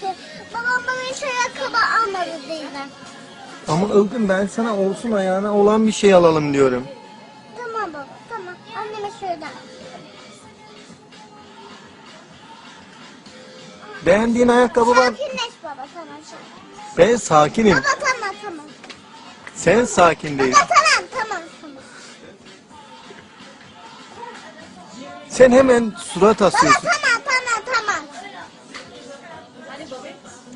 ki babam bana hiç ayakkabı almadı mi? Ama Ilgın ben sana olsun ayağına olan bir şey alalım diyorum. Tamam baba tamam. Anneme söyle. Beğendiğin ayakkabı var. Sakinleş baba tamam. Ben sakinim. Baba tamam tamam. Sen sakin değil. Baba tamam tamam tamam. Sen hemen surat Baba asıyorsun. tamam tamam.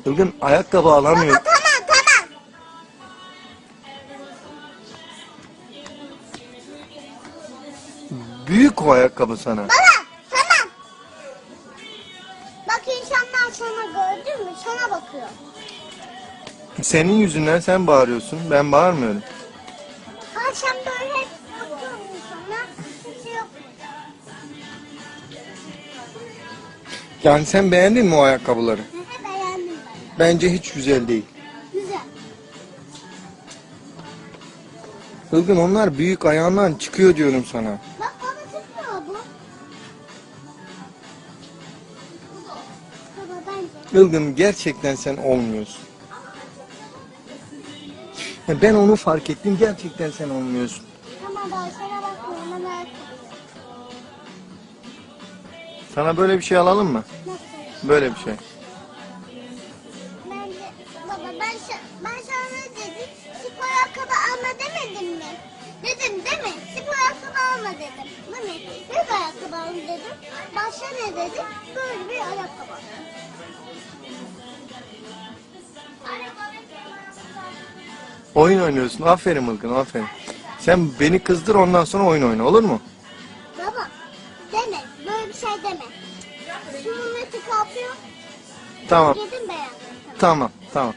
Ilgın ayakkabı alamıyor. Baba tamam tamam. Büyük o ayakkabı sana. Baba tamam. Bak insanlar sana gördün mü? Sana bakıyor. Senin yüzünden sen bağırıyorsun. Ben bağırmıyorum. Akşam böyle hep bakıyorum insana. Kimse yok. Yani sen beğendin mi o ayakkabıları? Bence hiç güzel değil. Güzel. Ilgın onlar büyük ayağından çıkıyor diyorum sana. Bak baba çıkmıyor bu. Baba bence. Ilgın gerçekten sen olmuyorsun. Ben onu fark ettim. Gerçekten sen olmuyorsun. Tamam ben sana bakmıyorum. Ben. Sana böyle bir şey alalım mı? Nasıl? Böyle bir şey. Dedim değil mi? Spor ayakkabı alma dedim. Değil mi? Büyük ayakkabı alma dedim. Başka ne dedim? Böyle bir ayakkabı. Oyun oynuyorsun. Aferin Ilgın aferin. Sen beni kızdır ondan sonra oyun oyna olur mu? Baba deme. Böyle bir şey deme. Şunun eti kalkıyor. Tamam. Yedim beğendim. Tamam. Tamam.